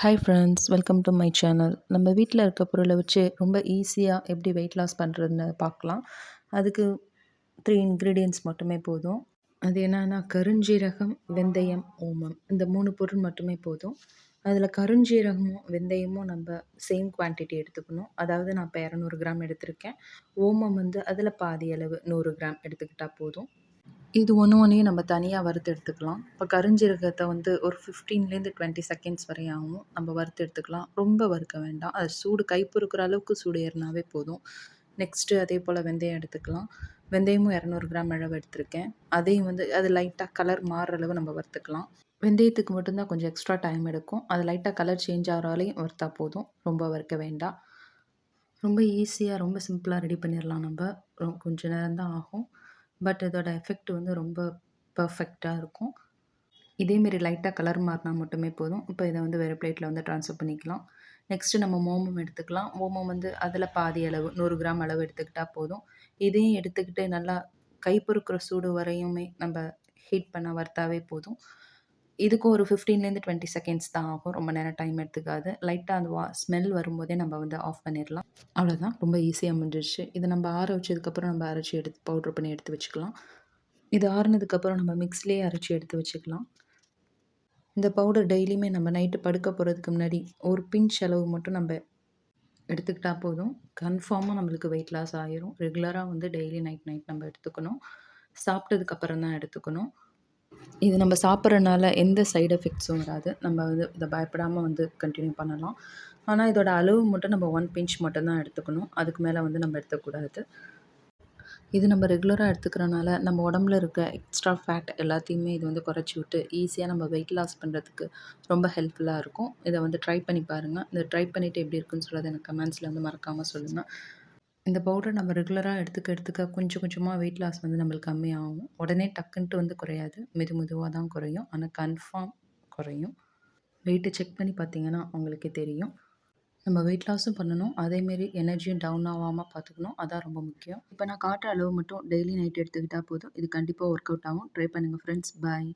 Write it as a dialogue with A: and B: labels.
A: Hi friends welcome to my channel நம்ம வீட்டில் இருக்க பொருளை வச்சு ரொம்ப ஈஸியாக எப்படி வெயிட் லாஸ் பண்ணுறதுன்னு பார்க்கலாம். அதுக்கு த்ரீ இன்க்ரீடியன்ட்ஸ் மட்டுமே போதும். அது என்னன்னா கருஞ்சீரகம் வெந்தயம் ஓமம். இந்த மூணு பொருள் மட்டுமே போதும். அதில் கருஞ்சீரகமும் வெந்தயமும் நம்ம சேம் குவான்டிட்டி எடுத்துக்கணும். அதாவது நான் இப்போ இரநூறு கிராம் எடுத்திருக்கேன். ஓமம் வந்து அதில் பாதி அளவு நூறு கிராம் எடுத்துக்கிட்டால் போதும். இது ஒன்று ஒன்றையும் நம்ம தனியாக வறுத்து எடுத்துக்கலாம். இப்போ கருஞ்சீரகத்தை வந்து ஒரு ஃபிஃப்டீன்லேருந்து டுவெண்ட்டி செகண்ட்ஸ் வரையும் ஆகும் நம்ம வறுத்து எடுத்துக்கலாம். ரொம்ப வறுக்க வேண்டாம். அது சூடு கை பொறுக்கிற அளவுக்கு சூடு ஏறினாவே போதும். நெக்ஸ்ட்டு அதே போல் வெந்தயம் எடுத்துக்கலாம். வெந்தயமும் இரநூறு கிராம் அளவு எடுத்திருக்கேன். அதையும் வந்து அது லைட்டாக கலர் மாறுற அளவு நம்ம வறுத்துக்கலாம். வெந்தயத்துக்கு மட்டும்தான் கொஞ்சம் எக்ஸ்ட்ரா டைம் எடுக்கும். அது லைட்டாக கலர் சேஞ்ச் ஆகிறாலையும் வறுத்தா போதும். ரொம்ப வறுக்க வேண்டாம். ரொம்ப ஈஸியாக ரொம்ப சிம்பிளாக ரெடி பண்ணிடலாம் நம்ம. கொஞ்சம் நேரம் தான் ஆகும். பட் இதோட எஃபெக்ட் வந்து ரொம்ப பர்ஃபெக்டாக இருக்கும். இதேமாரி லைட்டாக கலர் மாறினா மட்டுமே போதும். இப்போ இதை வந்து வேறு பிளேட்டில் வந்து ட்ரான்ஸ்ஃபர் பண்ணிக்கலாம். நெக்ஸ்ட்டு நம்ம மோமம் எடுத்துக்கலாம். மோமம் வந்து அதில் பாதி அளவு நூறு கிராம் அளவு எடுத்துக்கிட்டால் போதும். இதையும் எடுத்துக்கிட்டு நல்லா கைப்பொறுக்கிற சூடு வரையுமே நம்ம ஹீட் பண்ண வர்த்தாவே போதும். இதுக்கும் ஒரு ஃபிஃப்டீன்லேருந்து டுவெண்ட்டி செகண்ட்ஸ் தான் ஆகும். ரொம்ப நேரம் டைம் எடுத்துக்காது. லைட்டாக அந்த வா ஸ்மெல் வரும்போதே நம்ம வந்து ஆஃப் பண்ணிடலாம். அவ்வளோதான் ரொம்ப ஈஸியாக முடிஞ்சிருச்சு. இதை நம்ம ஆற வச்சதுக்கப்புறம் நம்ம அரைச்சி எடுத்து பவுட்ரு பண்ணி எடுத்து வச்சுக்கலாம். இது ஆறுனதுக்கப்புறம் நம்ம மிக்ஸ்லேயே அரைச்சி எடுத்து வச்சுக்கலாம். இந்த பவுடர் டெய்லியுமே நம்ம நைட்டு படுக்க போகிறதுக்கு முன்னாடி ஒரு பிஞ்ச் அளவு மட்டும் நம்ம எடுத்துக்கிட்டால் போதும். கன்ஃபார்மாக நம்மளுக்கு வெயிட் லாஸ் ஆகிரும் ரெகுலராக வந்து டெய்லி நைட் நைட் நம்ம எடுத்துக்கணும். சாப்பிட்டதுக்கப்புறம் தான் எடுத்துக்கணும். இது நம்ம சாப்பிட்றனால எந்த சைடு எஃபெக்ட்ஸும் வராது. நம்ம வந்து இதை பயப்படாமல் வந்து கண்டினியூ பண்ணலாம். ஆனால் இதோட அளவு மட்டும் நம்ம ஒன் பிஞ்ச் மட்டும்தான் எடுத்துக்கணும். அதுக்கு மேலே வந்து நம்ம எடுத்துக்கூடாது இது நம்ம ரெகுலராக எடுத்துக்கிறனால நம்ம உடம்புல இருக்க எக்ஸ்ட்ரா ஃபேட் எல்லாத்தையுமே இது வந்து குறைச்சி விட்டு ஈஸியாக நம்ம வெயிட் லாஸ் பண்ணுறதுக்கு ரொம்ப ஹெல்ப்ஃபுல்லாக இருக்கும். இதை வந்து ட்ரை பண்ணி பாருங்கள் இதை ட்ரை பண்ணிவிட்டு எப்படி இருக்குன்னு சொல்கிறது எனக்கு கமெண்ட்ஸில் வந்து மறக்காமல் சொல்லுங்கள் இந்த பவுடர் நம்ம ரெகுலராக எடுத்துக்க எடுத்துக்க கொஞ்சம் கொஞ்சமாக வெயிட் லாஸ் வந்து நம்மளுக்கு கம்மியாகும். உடனே டக்குன்ட்டு வந்து குறையாது. மெது மெதுவாக தான் குறையும். ஆனால் கன்ஃபார்ம் குறையும். வெயிட்டை செக் பண்ணி பார்த்தீங்கன்னா உங்களுக்கே தெரியும். நம்ம வெயிட் லாஸும் பண்ணணும். அதேமாரி எனர்ஜியும் டவுன் ஆகாமல் பார்த்துக்கணும் அதான் ரொம்ப முக்கியம். இப்போ நான் காட்டுற அளவு மட்டும் டெய்லி நைட் எடுத்துக்கிட்டால் போதும். இது கண்டிப்பாக ஒர்க் அவுட் ஆகும். ட்ரை பண்ணுங்கள் ஃப்ரெண்ட்ஸ் பாய்